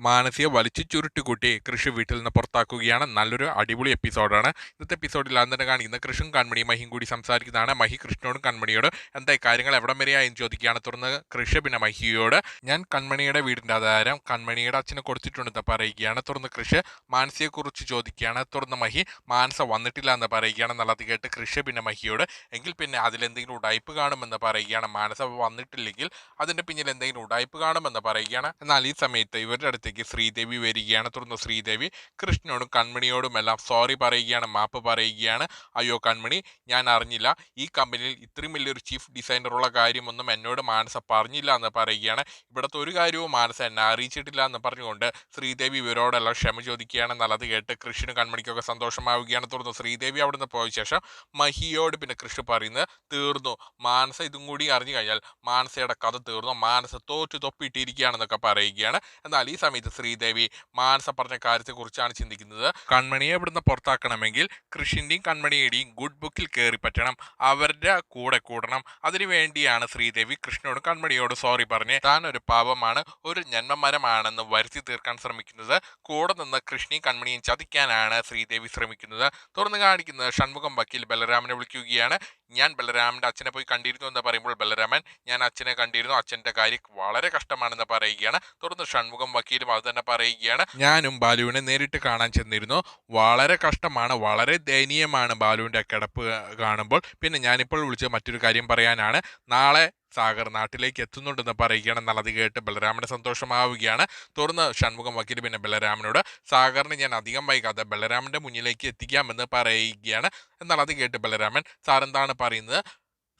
മാനസിക വലിച്ചു ചുരുട്ടിക്കൂട്ടി കൃഷി വീട്ടിൽ നിന്ന് പുറത്താക്കുകയാണ് നല്ലൊരു അടിപൊളി എപ്പിസോഡാണ്. ഇന്നത്തെ എപ്പിസോഡിൽ അന്ന് തന്നെ കാണിക്കുന്ന കൃഷും കൺമണിയും മഹിയും കൂടി സംസാരിക്കുന്നതാണ്. മഹി കൃഷ്ണനോടും കൺമണിയോട് എന്തായി കാര്യങ്ങൾ എവിടം വരെയായി എന്ന് ചോദിക്കുകയാണ്. തുറന്ന് കൃഷി പിന്നെ മഹിയോട്. ഞാൻ കൺമണിയുടെ വീടിന്റെ ആധാരം കൺമണിയുടെ അച്ഛനെ കൊടുത്തിട്ടുണ്ടെന്ന് പറയുകയാണ്. തുറന്ന് കൃഷി മാനസിയെക്കുറിച്ച് ചോദിക്കുകയാണ്. തുറന്ന് മഹി മാനസ വന്നിട്ടില്ല എന്ന് പറയുകയാണ്. എന്നുള്ളത് കേട്ട് കൃഷി പിന്നെ മഹിയോട് എങ്കിൽ പിന്നെ അതിലെന്തെങ്കിലും ഉടായ്പ് കാണുമെന്ന് പറയുകയാണ്. മാനസ വന്നിട്ടില്ലെങ്കിൽ അതിന്റെ പിന്നിൽ എന്തെങ്കിലും ഉടായ്പ് കാണുമെന്ന് പറയുകയാണ്. എന്നാൽ ഈ സമയത്ത് ഇവരുടെ അടുത്തേക്ക് ശ്രീദേവി വരികയാണ്. തുടർന്ന് ശ്രീദേവി കൃഷ്ണനോടും കൺമണിയോടും എല്ലാം സോറി പറയുകയാണ് മാപ്പ് പറയുകയാണ്. അയ്യോ കൺമണി ഞാൻ അറിഞ്ഞില്ല. ഈ കമ്പനിയിൽ ഇത്രയും വലിയൊരു ചീഫ് ഡിസൈനറുള്ള കാര്യമൊന്നും എന്നോട് മാനസ പറഞ്ഞില്ല എന്ന് പറയുകയാണ്. ഇവിടുത്തെ ഒരു കാര്യവും മാനസ എന്നെ അറിയിച്ചിട്ടില്ല എന്ന് പറഞ്ഞുകൊണ്ട് ശ്രീദേവി ഇവരോടെല്ലാം ക്ഷമ ചോദിക്കുകയാണ്. നല്ലത് കേട്ട് കൃഷ്ണനും കൺമണിക്കൊക്കെ സന്തോഷമാവുകയാണ്. തുടർന്ന് ശ്രീദേവി അവിടുന്ന് പോയ ശേഷം മഹിയോട് പിന്നെ കൃഷ്ണ പറയുന്നത് തീർന്നു. മാനസ ഇതും കൂടി അറിഞ്ഞു കഴിഞ്ഞാൽ മാനസയുടെ കഥ തീർന്നു. മാനസ തോറ്റു തൊപ്പിയിട്ടിരിക്കുകയാണെന്നൊക്കെ പറയുകയാണ്. എന്നാൽ ഈ സമയത്ത് ശ്രീദേവി മാനസ പറഞ്ഞ കാര്യത്തെക്കുറിച്ചാണ് ചിന്തിക്കുന്നത്. കൺമണിയെ ഇവിടുന്ന് പുറത്താക്കണമെങ്കിൽ കൃഷിന്റെയും കൺമണിയുടെയും ഗുഡ് ബുക്കിൽ കയറി പറ്റണം. അവരുടെ കൂടെ കൂടണം. അതിനുവേണ്ടിയാണ് ശ്രീദേവി കൃഷ്ണനോടും കൺമണിയോട് സോറി പറഞ്ഞ് താൻ ഒരു പാപമാണ് ഒരു ജന്മമരമാണെന്ന് വരുത്തി തീർക്കാൻ ശ്രമിക്കുന്നത്. കൂടെ നിന്ന് കൃഷ്ണയും കൺമണിയും ചതിക്കാനാണ് ശ്രീദേവി ശ്രമിക്കുന്നത്. തുറന്നു കാണിക്കുന്നത് ഷൺമുഖം വക്കീൽ ബലരാമനെ വിളിക്കുകയാണ്. ഞാൻ ബലരാമന്റെ അച്ഛനെ പോയി കണ്ടിരുന്നു എന്ന് പറയുമ്പോൾ ബലരാമൻ ഞാൻ അച്ഛനെ കണ്ടിരുന്നു. അച്ഛന്റെ കാര്യം വളരെ കഷ്ടമാണെന്ന് പറയുകയാണ്. തുടർന്ന് ഷൺമുഖം വക്കീലും അത് തന്നെ പറയുകയാണ്. ഞാനും ബാലുവിനെ നേരിട്ട് കാണാൻ ചെന്നിരുന്നു. വളരെ കഷ്ടമാണ് വളരെ ദയനീയമാണ് ബാലുവിന്റെ കിടപ്പ് കാണുമ്പോൾ. പിന്നെ ഞാനിപ്പോൾ വിളിച്ച മറ്റൊരു കാര്യം പറയാനാണ്. നാളെ സാഗർ നാട്ടിലേക്ക് എത്തുന്നുണ്ടെന്ന് പറയുകയാണ് എന്നുള്ളത് കേട്ട് ബലരാമന് സന്തോഷമാവുകയാണ്. തുറന്ന് ഷൺമുഖം വക്കീൽ പിന്നെ ബലരാമനോട് സാഗറിനെ ഞാൻ അധികം വൈകാതെ ബലരാമന്റെ മുന്നിലേക്ക് എത്തിക്കാമെന്ന് പറയുകയാണ്. എന്നാൽ അത് കേട്ട് ബലരാമൻ സാർ എന്താണ് പറയുന്നത്?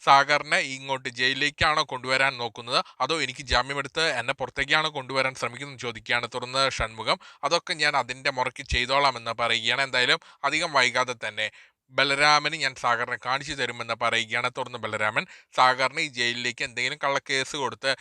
സാഗറിനെ ഇങ്ങോട്ട് ജയിലിലേക്കാണോ കൊണ്ടുവരാൻ നോക്കുന്നത്? അതോ എനിക്ക് ജാമ്യമെടുത്ത് എന്നെ പുറത്തേക്കാണോ കൊണ്ടുവരാൻ ശ്രമിക്കുന്നത് ചോദിക്കുകയാണ് തുറന്ന് ഷൺമുഖം. അതൊക്കെ ഞാൻ അതിന്റെ മുറയ്ക്ക് ചെയ്തോളാം എന്ന് പറയുകയാണ്. എന്തായാലും അധികം വൈകാതെ തന്നെ ബലരാമന് ഞാൻ സാഗറിനെ കാണിച്ചു തരുമെന്ന് പറയുകയാണ് തുറന്ന് ബലരാമൻ. സാഗറിനെ ഈ ജയിലിലേക്ക് എന്തെങ്കിലും കള്ളക്കേസ് കൊടുത്ത്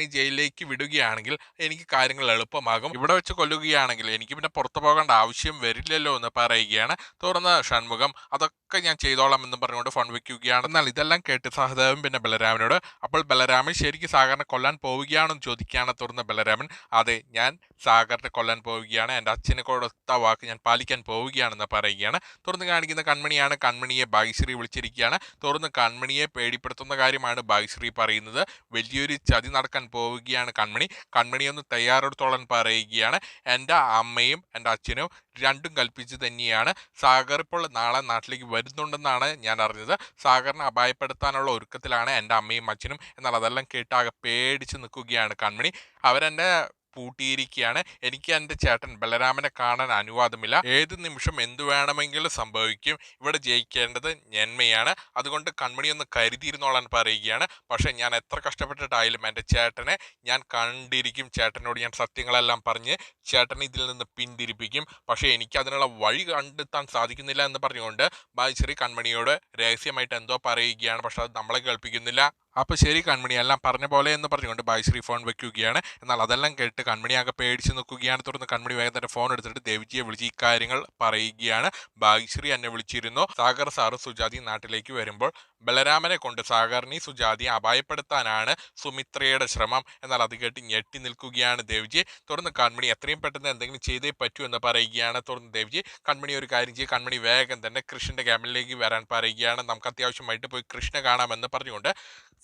ഈ ജയിലിലേക്ക് വിടുകയാണെങ്കിൽ എനിക്ക് കാര്യങ്ങൾ എളുപ്പമാകും. ഇവിടെ വെച്ച് കൊല്ലുകയാണെങ്കിൽ എനിക്ക് പിന്നെ പുറത്തു പോകേണ്ട ആവശ്യം വരില്ലല്ലോ എന്ന് പറയുകയാണ്. തുറന്ന് ഷൺമുഖം. അതൊക്കെ ഞാൻ ചെയ്തോളാം എന്ന് പറഞ്ഞുകൊണ്ട് ഫോൺ വയ്ക്കുകയാണ് എന്നാൽ ഇതെല്ലാം കേട്ട് സഹദേവൻ പിന്നെ ബലരാമനോട് അപ്പോൾ ബലരാമൻ ശരിക്കും സാഗറിനെ കൊല്ലാൻ പോവുകയാണെന്ന് ചോദിക്കുകയാണ് തുറന്ന് ബലരാമൻ. അതെ ഞാൻ സാഗറിനെ കൊല്ലാൻ പോവുകയാണ്. എന്റെ അച്ഛനെ കൊടുത്ത വാക്ക് ഞാൻ പാലിക്കാൻ പോവുകയാണെന്ന് പറയുകയാണ്. തുറന്ന് കാണിക്കുന്ന കൺമണിയാണ് കൺമണിയെ ഭാഗ്യശ്രീ വിളിച്ചിരിക്കുകയാണ്. തുറന്ന് കൺമണിയെ പേടിപ്പെടുത്തുന്ന കാര്യമാണ് ഭാഗ്യശ്രീ പറയുന്നത്. വലിയൊരു ചതി നടക്കാൻ പോവുകയാണ് കൺമണി. കൺമണി ഒന്ന് തയ്യാറെടുത്തോളാൻ പറയുകയാണ്. എന്റെ അമ്മയും എന്റെ അച്ഛനും രണ്ടും കൽപ്പിച്ച് തന്നെയാണ് സാഗർ ഇപ്പോൾ നാളെ നാട്ടിലേക്ക് വരുന്നുണ്ടെന്നാണ് ഞാൻ അറിഞ്ഞത്. സാഗറിനെ അപായപ്പെടുത്താനുള്ള ഒരുക്കത്തിലാണ് എന്റെ അമ്മയും അച്ഛനും എന്നാൽ അതെല്ലാം കേട്ടാകെ പേടിച്ച് നിൽക്കുകയാണ് കൺമണി. അവരെന്നെ പൂട്ടിയിരിക്കുകയാണ്. എനിക്ക് എന്റെ ചേട്ടൻ ബലരാമനെ കാണാൻ അനുവാദമില്ല. ഏത് നിമിഷം എന്തു വേണമെങ്കിലും സംഭവിക്കും. ഇവിടെ ജയിക്കേണ്ടത് ഞന്മയാണ്. അതുകൊണ്ട് കൺമണി ഒന്ന് കരുതിയിരുന്നോളാൻ പറയുകയാണ്. പക്ഷേ ഞാൻ എത്ര കഷ്ടപ്പെട്ടിട്ടായാലും എന്റെ ചേട്ടനെ ഞാൻ കണ്ടിരിക്കും. ചേട്ടനോട് ഞാൻ സത്യങ്ങളെല്ലാം പറഞ്ഞ് ചേട്ടനെ ഇതിൽ നിന്ന് പിന്തിരിപ്പിക്കും. പക്ഷേ എനിക്ക് അതിനുള്ള വഴി കണ്ടെത്താൻ സാധിക്കുന്നില്ല എന്ന് പറഞ്ഞുകൊണ്ട് ബായിശ്രീ കൺമണിയോട് രഹസ്യമായിട്ട് എന്തോ പറയുകയാണ്. പക്ഷെ അത് നമ്മളെ കേൾപ്പിക്കുന്നില്ല. അപ്പോൾ ശരി കൺമണി എല്ലാം പറഞ്ഞ പോലെ എന്ന് പറഞ്ഞുകൊണ്ട് ബായിശ്രീ ഫോൺ വെക്കുകയാണ്. എന്നാൽ അതെല്ലാം കേട്ട് കൺമണി ആകെ പേടിച്ച് നിൽക്കുകയാണ്. തുടർന്ന് കൺമണി വേഗം തന്നെ ഫോൺ എടുത്തിട്ട് ദേവിജിയെ വിളിച്ച് ഇക്കാര്യങ്ങൾ പറയുകയാണ്. ബാഗ്ശ്രീ എന്നെ വിളിച്ചിരുന്നു. സാഗർ സാറ് സുജാതി നാട്ടിലേക്ക് വരുമ്പോൾ ബലരാമനെ കൊണ്ട് സാഗറിനെ സുജാതി അപായപ്പെടുത്താനാണ് സുമിത്രയുടെ ശ്രമം. എന്നാൽ അത് കേട്ട് ഞെട്ടി നിൽക്കുകയാണ് ദേവ്ജി. തുടർന്ന് കൺമണി എത്രയും പെട്ടെന്ന് എന്തെങ്കിലും ചെയ്തേ പറ്റൂ എന്ന് പറയുകയാണ്. തുടർന്ന് ദേവ്ജി കൺമണി ഒരു കാര്യം ചെയ്യും. കൺമണി വേഗം തന്നെ കൃഷ്ണന്റെ ക്യാമ്പിലേക്ക് വരാൻ പറയുകയാണ്. നമുക്ക് അത്യാവശ്യമായിട്ട് പോയി കൃഷ്ണ കാണാമെന്ന് പറഞ്ഞുകൊണ്ട്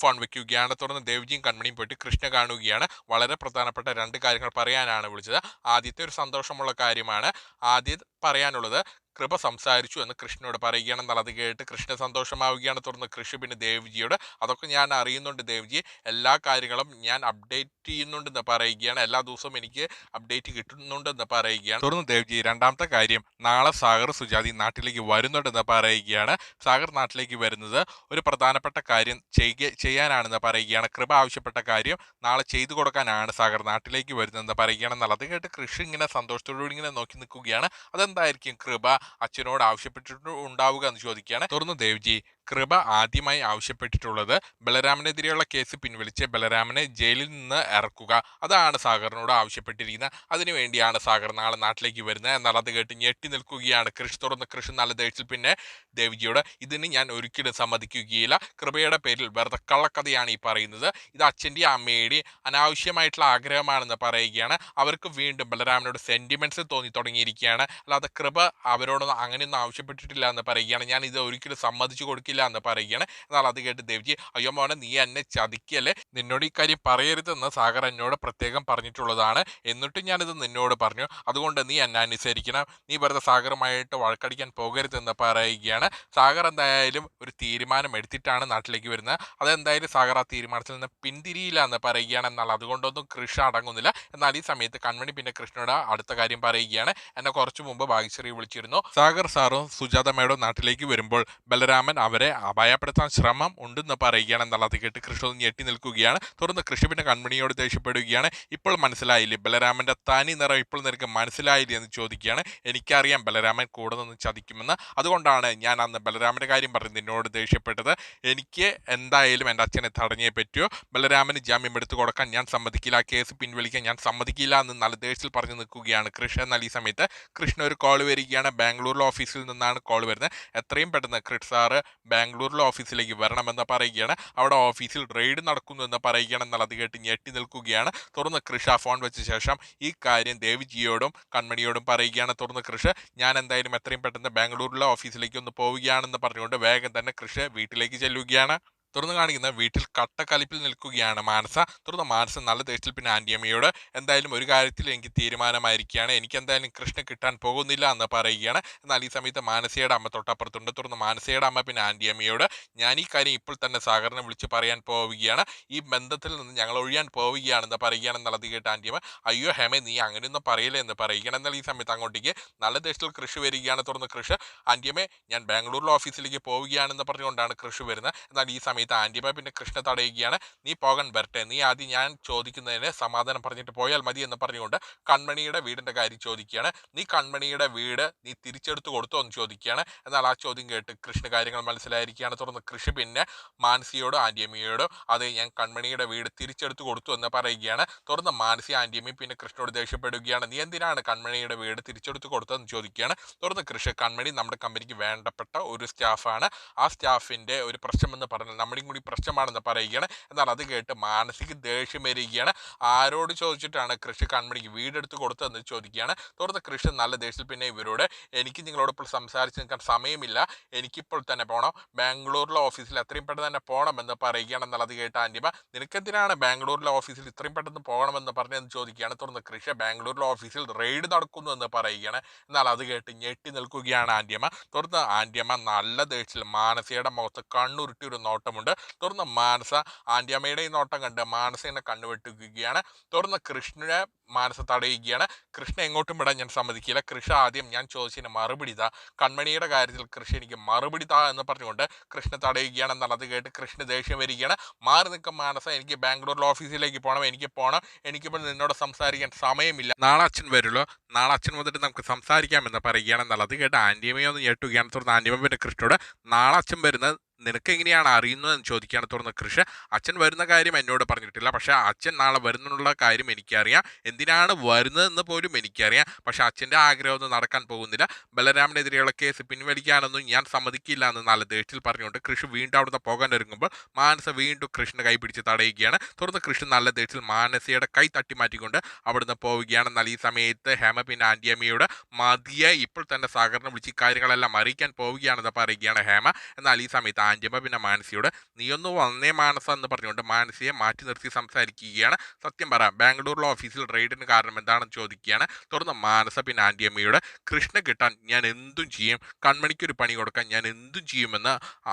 ഫോൺ വെക്കുകയാണ്. തുടർന്ന് ദേവ്ജിയും കൺമണിയും പോയിട്ട് കൃഷ്ണ കാണുകയാണ്. വളരെ പ്രധാനപ്പെട്ട രണ്ട് കാര്യങ്ങൾ പറയാനാണ് വിളിച്ചത്. ആദ്യത്തെ ഒരു സന്തോഷമുള്ള കാര്യമാണ് ആദ്യം പറയാനുള്ളത് കൃപ സംസാരിച്ചു എന്ന് കൃഷ്ണനോട് പറയുകയാണ് അത് കേട്ട് കൃഷ്ണ സന്തോഷമാവുകയാണ്. തുടർന്ന് കൃഷി പിന്നെ ദേവ്ജിയോട് അതൊക്കെ ഞാൻ അറിയുന്നുണ്ട് ദേവ്ജി. എല്ലാ കാര്യങ്ങളും ഞാൻ അപ്ഡേറ്റ് ചെയ്യുന്നുണ്ടെന്ന് പറയുകയാണ്. എല്ലാ ദിവസവും എനിക്ക് അപ്ഡേറ്റ് കിട്ടുന്നുണ്ടെന്ന് പറയുകയാണ്. തുടർന്ന് ദേവ്ജി രണ്ടാമത്തെ കാര്യം നാളെ സാഗർ സുജാതി നാട്ടിലേക്ക് വരുന്നുണ്ടെന്ന് പറയുകയാണ്. സാഗർ നാട്ടിലേക്ക് വരുന്നത് ഒരു പ്രധാനപ്പെട്ട കാര്യം ചെയ്യുക ചെയ്യാനാണെന്ന് പറയുകയാണ്. കൃപ ആവശ്യപ്പെട്ട കാര്യം നാളെ ചെയ്തു കൊടുക്കാനാണ് സാഗർ നാട്ടിലേക്ക് വരുന്നതെന്ന് പറയുകയാണ് എന്നാൽ അത് കേട്ട് കൃഷി ഇങ്ങനെ സന്തോഷത്തോടുകൂടി ഇങ്ങനെ നോക്കി നിൽക്കുകയാണ്. അതെന്തായിരിക്കും കൃപ? അച്ഛനോട് ആവശ്യപ്പെട്ടിട്ടുണ്ടാവുക എന്ന് ചോദിക്കുകയാണ്. തുടർന്ന് ദേവ്ജി കൃപ ആദ്യമായി ആവശ്യപ്പെട്ടിട്ടുള്ളത്. ബലരാമനെതിരെയുള്ള കേസ് പിൻവലിച്ച് ബലരാമനെ ജയിലിൽ നിന്ന് ഇറക്കുക. അതാണ് സാഗറിനോട് ആവശ്യപ്പെട്ടിരിക്കുന്നത്. അതിനുവേണ്ടിയാണ് സാഗർ നാളെ നാട്ടിലേക്ക് വരുന്നത്. എന്നാൽ അത് കേട്ട് ഞെട്ടി നിൽക്കുകയാണ്. കൃഷി തുറന്ന് കൃഷി നല്ല ദേഷ്യത്തിൽ പിന്നെ ദേവിജിയോട് ഇതിന് ഞാൻ ഒരിക്കലും സമ്മതിക്കുകയില്ല. കൃപയുടെ പേരിൽ വെറുതെ കള്ളക്കഥയാണ് ഈ പറയുന്നത്. ഇത് അച്ഛന്റെയും അമ്മയുടെയും അനാവശ്യമായിട്ടുള്ള ആഗ്രഹമാണെന്ന് പറയുകയാണ്. അവർക്ക് വീണ്ടും ബലരാമനോട് സെന്റിമെന്റ്സ് തോന്നി തുടങ്ങിയിരിക്കുകയാണ്. അല്ലാതെ കൃപ അവരോടൊന്നും അങ്ങനെയൊന്നും ആവശ്യപ്പെട്ടിട്ടില്ല എന്ന് പറയുകയാണ്. ഞാൻ ഇത് ഒരിക്കലും സമ്മതിച്ചു കൊടുക്കില്ല. എന്ന് പറയുകയാണ്. എന്നാൽ അത് കേട്ട് ദേവ്ജി അയ്യോ മോനെ നീ എന്നെ ചതിക്കല്ലേ? നിന്നോട് ഈ കാര്യം പറയരുതെന്ന് സാഗർ എന്നോട് പ്രത്യേകം പറഞ്ഞിട്ടുള്ളതാണ്. എന്നിട്ടും ഞാനിത് നിന്നോട് പറഞ്ഞു. അതുകൊണ്ട് നീ എന്നെ അനുസരിക്കണം. നീ വെറുതെ സാഗറുമായിട്ട് വഴക്കടിക്കാൻ പോകരുതെന്ന് പറയുകയാണ്. സാഗർ എന്തായാലും ഒരു തീരുമാനം എടുത്തിട്ടാണ് നാട്ടിലേക്ക് വരുന്നത്. അതെന്തായാലും സാഗർ ആ തീരുമാനത്തിൽ നിന്ന് പിന്തിരിയില്ല എന്ന് പറയുകയാണ്. എന്നാൽ അതുകൊണ്ടൊന്നും കൃഷി അടങ്ങുന്നില്ല. എന്നാൽ ഈ സമയത്ത് കൺമണി പിന്നെ കൃഷ്ണനോട് അടുത്ത കാര്യം പറയുകയാണ്. എന്നെ കുറച്ചു മുമ്പ് ഭാഗ്യശ്രീ വിളിച്ചിരുന്നു. സാഗർ സാറും സുജാത മേഡവും നാട്ടിലേക്ക് വരുമ്പോൾ ബലരാമൻ അവരെ അപായപ്പെടുത്താൻ ശ്രമം ഉണ്ടെന്ന് പറയുകയാണ് എന്നുള്ളത് കേട്ട് കൃഷ്ണ ഞെട്ടി നിൽക്കുകയാണ്. തുടർന്ന് കൃഷി പിന്നെ കൺമണിയോട് ദേഷ്യപ്പെടുകയാണ്. ഇപ്പോൾ മനസ്സിലായില്ലേ? ബലരാമന്റെ തനി നിറം ഇപ്പോൾ നിനക്ക് മനസ്സിലായില്ലേ എന്ന് ചോദിക്കുകയാണ്. എനിക്കറിയാം ബലരാമൻ കൂടെ നിന്ന് ചതിക്കുമെന്ന്. അതുകൊണ്ടാണ് ഞാൻ അന്ന് ബലരാമന്റെ കാര്യം പറഞ്ഞ് നിന്നോട് ദേഷ്യപ്പെട്ടത്. എനിക്ക് എന്തായാലും എന്റെ അച്ഛനെ തടഞ്ഞേ പറ്റുമോ ബലരാമന് ജാമ്യം എടുത്തു കൊടുക്കാൻ ഞാൻ സമ്മതിക്കില്ല. കേസ് പിൻവലിക്കാൻ ഞാൻ സമ്മതിക്കില്ല എന്ന് നല്ല ദേഷ്യത്തിൽ പറഞ്ഞു നിൽക്കുകയാണ് കൃഷ്ണ എന്നാൽ ഈ സമയത്ത്. കൃഷ്ണ ഒരു കോൾ വരികയാണ്. ബാംഗ്ലൂരിലെ ഓഫീസിൽ നിന്നാണ് കോൾ വരുന്നത്. എത്രയും പെട്ടെന്ന് കൃഷ് സാറ് ബാംഗ്ലൂരിലെ ഓഫീസിലേക്ക് വരണമെന്ന് പറയുകയാണ്. അവിടെ ഓഫീസിൽ റെയ്ഡ് നടക്കുന്നു എന്ന് പറയുകയാണ് എന്നുള്ളത് കേട്ട് ഞെട്ടി നിൽക്കുകയാണ്. തുറന്ന് കൃഷ ഫോൺ വെച്ച ശേഷം ഈ കാര്യം ദേവിജിയോടും കൺമണിയോടും പറയുകയാണ് തുറന്ന് കൃഷ്. ഞാൻ എന്തായാലും എത്രയും പെട്ടെന്ന് ബാംഗ്ലൂരിലെ ഓഫീസിലേക്ക് ഒന്ന് പോവുകയാണെന്ന് പറഞ്ഞുകൊണ്ട് വേഗം തന്നെ കൃഷ് വീട്ടിലേക്ക് ചെല്ലുകയാണ്. തുറന്നു കാണിക്കുന്ന വീട്ടിൽ കട്ടക്കലിപ്പിൽ നിൽക്കുകയാണ് മാനസ. തുറന്ന് മാനസ നല്ല ദേഷ്യത്തിൽ പിന്നെ ആന്റിയമ്മയോട് എന്തായാലും ഒരു കാര്യത്തിൽ എനിക്ക് തീരുമാനമായിരിക്കുകയാണ്. എനിക്ക് എന്തായാലും കൃഷ്ണ കിട്ടാൻ പോകുന്നില്ല എന്ന് പറയുകയാണ്. എന്നാൽ ഈ സമയത്ത് മാനസയുടെ അമ്മ തൊട്ടപ്പുറത്തുണ്ട്. തുറന്ന് മാനസയുടെ അമ്മ പിന്നെ ആന്റിയമ്മയോട് ഞാൻ ഈ കാര്യം ഇപ്പോൾ തന്നെ സാഗറിനെ വിളിച്ച് പറയാൻ പോവുകയാണ്. ഈ ബന്ധത്തിൽ നിന്ന് ഞങ്ങൾ ഒഴിയാൻ പോവുകയാണെന്ന് പറയുകയാണ് എന്നുള്ളത് കേട്ട് ആന്റിയമ്മ അയ്യോ ഹേമേ നീ അങ്ങനെയൊന്നും പറയില്ല എന്ന് പറയുകയാണ്. എന്നാൽ ഈ സമയത്ത് അങ്ങോട്ടേക്ക് നല്ല ദേഷ്യത്തിൽ കൃഷി വരികയാണ് തുറന്ന് കൃഷി. ആന്റിയമ്മേ ഞാൻ ബാംഗ്ലൂരിലെ ഓഫീസിലേക്ക് പോവുകയാണെന്ന് പറഞ്ഞുകൊണ്ടാണ് കൃഷി വരുന്നത്. എന്നാൽ ഈ സമയത്ത് ആന്റിയമ്മ പിന്നെ കൃഷ്ണ തടയുകയാണ്. നീ പോകാൻ വരട്ടെ. നീ ആദ്യം ഞാൻ ചോദിക്കുന്നതിന് സമാധാനം പറഞ്ഞിട്ട് പോയാൽ മതി എന്ന് പറഞ്ഞുകൊണ്ട് കൺമണിയുടെ വീടിന്റെ കാര്യം ചോദിക്കുകയാണ്. നീ കൺമണിയുടെ വീട് നീ തിരിച്ചെടുത്ത് കൊടുത്തോ എന്ന് ചോദിക്കുകയാണ്. എന്നാൽ ആ ചോദ്യം കേട്ട് കൃഷ്ണ കാര്യങ്ങൾ മനസ്സിലായിരിക്കുകയാണ്. തുടർന്ന് കൃഷി പിന്നെ മാനസിയോടും ആന്റിയമ്മയോടും അത് ഞാൻ കൺമണിയുടെ വീട് തിരിച്ചെടുത്ത് കൊടുത്തു എന്ന് പറയുകയാണ്. തുടർന്ന് മാനസി ആന്റിയമ്മയും പിന്നെ കൃഷ്ണനോട് ദേഷ്യപ്പെടുകയാണ്. നീ എന്തിനാണ് കൺമണിയുടെ വീട് തിരിച്ചെടുത്ത് കൊടുത്തതെന്ന് ചോദിക്കുകയാണ്. തുടർന്ന് കൃഷി കൺമണി നമ്മുടെ കമ്പനിക്ക് വേണ്ടപ്പെട്ട ഒരു സ്റ്റാഫാണ്. ആ സ്റ്റാഫിന്റെ ഒരു പ്രശ്നമെന്ന് പറഞ്ഞാൽ നമ്മുടെയും കൂടി പ്രശ്നമാണെന്ന് പറയുകയാണ്. എന്നാൽ അത് കേട്ട് മാനസിക ദേഷ്യം വരികയാണ്. ആരോട് ചോദിച്ചിട്ടാണ് കൃഷി കൺമണിക്ക് വീടെടുത്ത് കൊടുത്തതെന്ന് ചോദിക്കുകയാണ്. തുടർന്ന് കൃഷി നല്ല ദേഷ്യത്തിൽ പിന്നെ ഇവരോട് എനിക്ക് നിങ്ങളോടൊപ്പം സംസാരിച്ച് നിൽക്കാൻ സമയമില്ല. എനിക്കിപ്പോൾ തന്നെ പോകണം ബാംഗ്ലൂരിലെ ഓഫീസിൽ എത്രയും പെട്ടെന്ന് തന്നെ പോകണമെന്ന് പറയുകയാണ്. എന്നുള്ളത് കേട്ട് ആന്റിമ നിനക്കെന്തിനാണ് ബാംഗ്ലൂരിലെ ഓഫീസിൽ ഇത്രയും പെട്ടെന്ന് പോകണമെന്ന് പറഞ്ഞതെന്ന് ചോദിക്കുകയാണ്. തുടർന്ന് കൃഷി ബാംഗ്ലൂരിലെ ഓഫീസിൽ റെയ്ഡ് നടക്കുന്നു എന്ന് പറയുകയാണ്. എന്നാൽ അത് കേട്ട് ഞെട്ടി നിൽക്കുകയാണ് ആന്റിയമ്മ തുടർന്ന് ആന്റിയമ്മ നല്ല ദേഷ്യത്തിൽ മാനസിയുടെ മുഖത്ത് കണ്ണുരുട്ടി ഒരു നോട്ടമുണ്ട് തുടർന്ന് മാനസ ആന്റിയമ്മയുടെ ഈ നോട്ടം കണ്ട് മാനസേനെ കണ്ണുവെട്ടുകയാണ് തുടർന്ന് കൃഷ്ണനെ മാനസ തടയുകയാണ്. കൃഷ്ണ എങ്ങോട്ടും വിടാൻ ഞാൻ സമ്മതിക്കില്ല. കൃഷ ആദ്യം ഞാൻ ചോദിച്ചതിന് മറുപടി താ കൺമണിയുടെ കാര്യത്തിൽ കൃഷി എനിക്ക് മറുപടി താ എന്ന് പറഞ്ഞുകൊണ്ട് കൃഷ്ണ തടയുകയാണ് എന്നുള്ളത് കേട്ട് കൃഷ്ണ ദേഷ്യം വരികയാണ്. മാറി നിൽക്കും മാനസ. എനിക്ക് ബാംഗ്ലൂരിൽ ഓഫീസിലേക്ക് പോകണം എനിക്ക് പോകണം എനിക്കിപ്പോൾ നിന്നോട് സംസാരിക്കാൻ സമയമില്ല. നാളെ അച്ഛൻ വരുള്ളൂ. നാളെ അച്ഛൻ വന്നിട്ട് നമുക്ക് സംസാരിക്കാമെന്ന് പറയുകയാണ് എന്നാൽ കേട്ട് ആന്റിയമ്മയൊന്ന് ഞെട്ടുകയാണ്. തുടർന്ന് ആന്റിയമ്മ പിന്നെ കൃഷ്ണയോട് നാളെ അച്ഛൻ വരുന്നത് നിനക്ക് എങ്ങനെയാണ് അറിയുന്നത് എന്ന് ചോദിക്കുകയാണ് തുറന്ന കൃഷ അച്ഛൻ വരുന്ന കാര്യം എന്നോട് പറഞ്ഞിട്ടില്ല. പക്ഷേ അച്ഛൻ നാളെ വരുന്നുള്ള കാര്യം എനിക്കറിയാം. എന്തിനാണ് വരുന്നതെന്ന് പോലും എനിക്കറിയാം. പക്ഷേ അച്ഛന്റെ ആഗ്രഹമൊന്നും നടക്കാൻ പോകുന്നില്ല. ബലരാമനെതിരെയുള്ള കേസ് പിൻവലിക്കാനൊന്നും ഞാൻ സമ്മതിക്കില്ല എന്ന് നല്ല ദേഷ്യത്തിൽ പറഞ്ഞുകൊണ്ട് കൃഷി വീണ്ടും അവിടുന്ന് പോകാൻ ഒരുങ്ങുമ്പോൾ മാനസ വീണ്ടും കൃഷ്ണ കൈപിടിച്ച് തടയുകയാണ്. തുടർന്ന് കൃഷ്ണ നല്ല ദേഷ്യത്തിൽ മാനസയുടെ കൈ തട്ടി മാറ്റിക്കൊണ്ട് അവിടുന്ന് പോവുകയാണ്. എന്നാൽ ഈ സമയത്ത് ഹേമ പിന്നെ ആന്റിയമ്മയോട് മതിയെ ഇപ്പോൾ തന്നെ സഹകരണം വിളിച്ച് കാര്യങ്ങളെല്ലാം അറിയിക്കാൻ പോവുകയാണെന്ന് പറയുകയാണ് ഹേമ. എന്നാൽ ഈ സമയത്ത് ആന്റിയമ്മ പിന്നെ മാനസിയോട് നീയൊന്ന് വന്നേ മാനസ എന്ന് പറഞ്ഞുകൊണ്ട് മാനസിയെ മാറ്റി നിർത്തി സംസാരിക്കുകയാണ്. സത്യം പറ ബാംഗ്ലൂരിലെ ഓഫീസിൽ റെയ്ഡിന് കാരണം എന്താണെന്ന് ചോദിക്കുകയാണ്. തുടർന്ന് മാനസ പിന്നെ ആന്റിയമ്മയോട് കൃഷ്ണ കിട്ടാൻ ഞാൻ എന്തും ചെയ്യും? കൺമണിക്കൊരു പണി കൊടുക്കാൻ ഞാൻ എന്തും ചെയ്യുമെന്ന്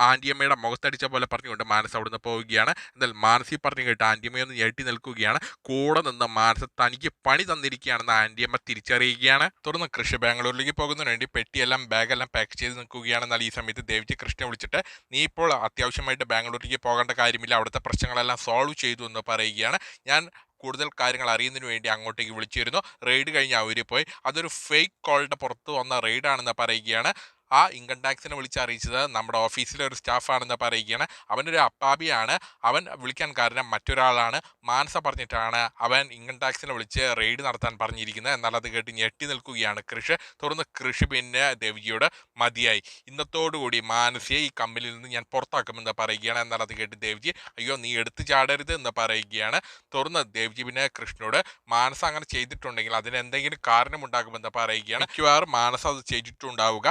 ആന്റിയമ്മയുടെ മുഖത്തടിച്ച പോലെ പറഞ്ഞുകൊണ്ട് മാനസ അവിടുന്ന് പോവുകയാണ്. എന്നാൽ മാനസി പറഞ്ഞു കേട്ട് ആന്റിയമ്മയൊന്ന് ഞെട്ടി നിൽക്കുകയാണ്. കൂടെ നിന്ന് മാനസ തനിക്ക് പണി തന്നിരിക്കുകയാണെന്ന് ആന്റിയമ്മ തിരിച്ചറിയുകയാണ്. തുടർന്ന് കൃഷി ബാംഗ്ലൂരിലേക്ക് പോകുന്നതിന് വേണ്ടി പെട്ടിയെല്ലാം ബാഗെല്ലാം പാക്ക് ചെയ്ത് നിൽക്കുകയാണ് എന്നാൽ ഈ സമയത്ത് ദേവിജി കൃഷ്ണ വിളിച്ചിട്ട് നീ ഇപ്പോൾ അത്യാവശ്യമായിട്ട് ബാംഗ്ലൂരിലേക്ക് പോകേണ്ട കാര്യമില്ല. അവിടുത്തെ പ്രശ്നങ്ങളെല്ലാം സോൾവ് ചെയ്തു എന്ന് പറയുകയാണ്. ഞാൻ കൂടുതൽ കാര്യങ്ങൾ അറിയുന്നതിന് വേണ്ടി അങ്ങോട്ടേക്ക് വിളിച്ചിരുന്നു. റെയ്ഡ് കഴിഞ്ഞ് അവർ പോയി. അതൊരു ഫേക്ക് കോളിന്റെ പുറത്ത് വന്ന റെയ്ഡാണെന്ന് പറയുകയാണ്. ആ ഇൻകം ടാക്സിനെ വിളിച്ച് അറിയിച്ചത് നമ്മുടെ ഓഫീസിലെ ഒരു സ്റ്റാഫാണെന്ന് പറയുകയാണ്. അവനൊരു അപ്പാബിയാണ് അവൻ വിളിക്കാൻ കാരണം മറ്റൊരാളാണ്. മാനസ പറഞ്ഞിട്ടാണ് അവൻ ഇൻകം ടാക്സിനെ വിളിച്ച് റെയ്ഡ് നടത്താൻ പറഞ്ഞിരിക്കുന്നത്. എന്നാൽ അത് കേട്ട് ഞെട്ടി നിൽക്കുകയാണ് കൃഷ്. തുടർന്ന് കൃഷി പിന്നെ ദേവിജിയോട് മതിയായി. ഇന്നത്തോടുകൂടി മാനസിയെ ഈ കമ്പനിയിൽ നിന്ന് ഞാൻ പുറത്താക്കുമെന്ന് പറയുകയാണ്. എന്നാൽ അത് കേട്ട് ദേവ്ജി അയ്യോ നീ എടുത്തു ചാടരുത് എന്ന് പറയുകയാണ്. തുറന്ന് ദേവ്ജി പിന്നെ കൃഷ്ണനോട് മാനസ അങ്ങനെ ചെയ്തിട്ടുണ്ടെങ്കിൽ അതിന് എന്തെങ്കിലും കാരണമുണ്ടാകുമെന്ന് പറയുകയാണ്. മിക്കവാറും മാനസ അത് ചെയ്തിട്ടുണ്ടാവുക.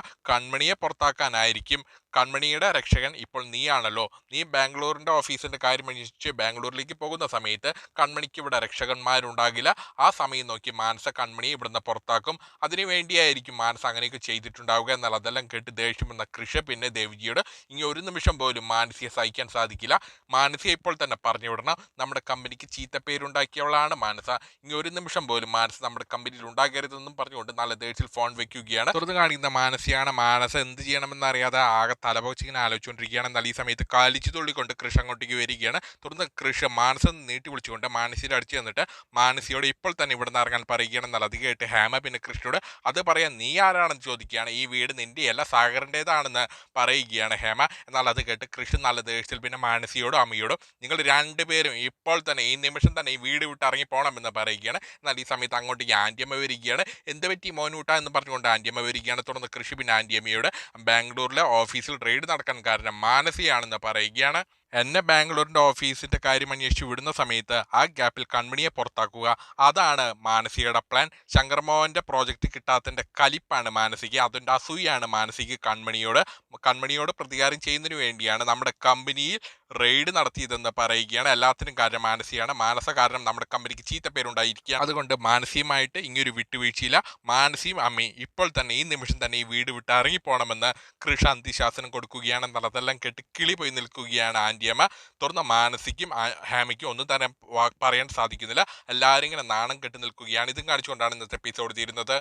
കൺമണിയെ പുറത്താക്കാനായിരിക്കും കൺമണിയുടെ രക്ഷകൻ ഇപ്പോൾ നീയാണല്ലോ. നീ ബാംഗ്ലൂരിന്റെ ഓഫീസിന്റെ കാര്യം അന്വേഷിച്ച് ബാംഗ്ലൂരിലേക്ക് പോകുന്ന സമയത്ത് കൺമണിക്ക് ഇവിടെ രക്ഷകന്മാരുണ്ടാകില്ല. ആ സമയം നോക്കി മാനസ കൺമണി ഇവിടുന്ന് പുറത്താക്കും. അതിനുവേണ്ടിയായിരിക്കും മാനസ അങ്ങനെയൊക്കെ ചെയ്തിട്ടുണ്ടാവുക എന്നാൽ അതെല്ലാം കേട്ട് ദേഷ്യമെന്ന കൃഷ പിന്നെ ദേവിജിയോട് ഇനി ഒരു നിമിഷം പോലും മാനസിയെ സഹിക്കാൻ സാധിക്കില്ല. മാനസിയെ ഇപ്പോൾ തന്നെ പറഞ്ഞു വിടണം. നമ്മുടെ കമ്പനിക്ക് ചീത്തപ്പേരുണ്ടാക്കിയവളാണ് മാനസ. ഇനി ഒരു നിമിഷം പോലും മാനസ നമ്മുടെ കമ്പനിയിൽ ഉണ്ടാകരുതെന്നും പറഞ്ഞുകൊണ്ട് നല്ല ദേഷ്യത്തിൽ ഫോൺ വെക്കുകയാണ്. തുറന്നു കാണിക്കുന്ന മാനസിയാണ് മാനസ. എന്ത് ചെയ്യണമെന്ന് അറിയാതെ ആകെ തലപോച്ചിങ്ങനെ ആലോചിച്ചുകൊണ്ടിരിക്കുകയാണ്. എന്നാൽ ഈ സമയത്ത് കാലിച്ചു തുള്ളിക്കൊണ്ട് കൃഷി അങ്ങോട്ടേക്ക് വരികയാണ്. തുടർന്ന് കൃഷി മാനസ നീട്ടി വിളിച്ചുകൊണ്ട് മാനസിയുടെ അടിച്ചു തന്നിട്ട് മാനസിയോട് ഇപ്പോൾ തന്നെ ഇവിടെ നിന്ന് ഇറങ്ങാൻ പറയുകയാണ്. എന്നാൽ അത് കേട്ട് ഹേമ പിന്നെ കൃഷ്ണയോട് അത് പറയാൻ നീ ആരാണെന്ന് ചോദിക്കുകയാണ്. ഈ വീട് നിന്റെയല്ല സാഗറിന്റെതാണെന്ന് പറയുകയാണ് ഹേമ. എന്നാൽ അത് കേട്ട് കൃഷ്ണ നല്ല ദേഷ്യത്തിൽ പിന്നെ മാനസിയോടും അമ്മയോടും നിങ്ങൾ രണ്ടുപേരും ഇപ്പോൾ തന്നെ ഈ നിമിഷം തന്നെ ഈ വീട് വിട്ട് ഇറങ്ങി പോകണമെന്ന് പറയുകയാണ്. എന്നാൽ ഈ സമയത്ത് അങ്ങോട്ടേക്ക് ആന്റിയമ്മ വരികയാണ്. എന്ത് പറ്റി മോനൂട്ട എന്ന് പറഞ്ഞുകൊണ്ട് ആന്റിയമ്മ വരികയാണ്. തുടർന്ന് കൃഷി പിന്നെ ആന്റിയമ്മയോട് ബാംഗ്ലൂരിലെ ഓഫീസിൽ റെയ്ഡ് നടക്കാൻ കാരണം മാനസിയാണെന്ന് പറയുകയാണ് എന്നെ ബാംഗ്ലൂരിന്റെ ഓഫീസിന്റെ കാര്യം അന്വേഷിച്ച് വിടുന്ന സമയത്ത് ആ ഗ്യാപ്പിൽ കൺമണിയെ പുറത്താക്കുക. അതാണ് മാനസികയുടെ പ്ലാൻ ശങ്കർമോഹന്റെ പ്രോജക്റ്റ് കിട്ടാത്തതിന്റെ കലിപ്പാണ് മാനസിക. അതിന്റെ അസൂയാണ് മാനസിക കൺമണിയോട്. കൺമണിയോട് പ്രതികാരം ചെയ്യുന്നതിന് വേണ്ടിയാണ് നമ്മുടെ കമ്പനിയിൽ റെയ്ഡ് നടത്തിയതെന്ന് പറയുകയാണ്. എല്ലാത്തിനും കാരണം മാനസിയാണ്. മാനസ കാരണം നമ്മുടെ കമ്പനിക്ക് ചീത്ത പേരുണ്ടായിരിക്കുക അതുകൊണ്ട് മാനസികമായിട്ട് ഇങ്ങനൊരു വിട്ടുവീഴ്ചയില്ല. മാനസിയും അമ്മയും ഇപ്പോൾ തന്നെ ഈ നിമിഷം തന്നെ ഈ വീട് വിട്ട് ഇറങ്ങിപ്പോണമെന്ന് കൃഷ അന്തിശാസനം കൊടുക്കുകയാണ്. എന്നുള്ളതെല്ലാം കേട്ട് കിളി പോയി നിൽക്കുകയാണ് ആന്റിയമ്മ തുറന്ന മാനസിക്കും ഹാമിക്കും ഒന്നും തന്നെ പറയാൻ സാധിക്കുന്നില്ല. എല്ലാവരും ഇങ്ങനെ നാണം കെട്ടി നിൽക്കുകയാണ്. ഇതും കാണിച്ചുകൊണ്ടാണ് ഇന്നത്തെ എപ്പിസോഡ് തീരുന്നത്.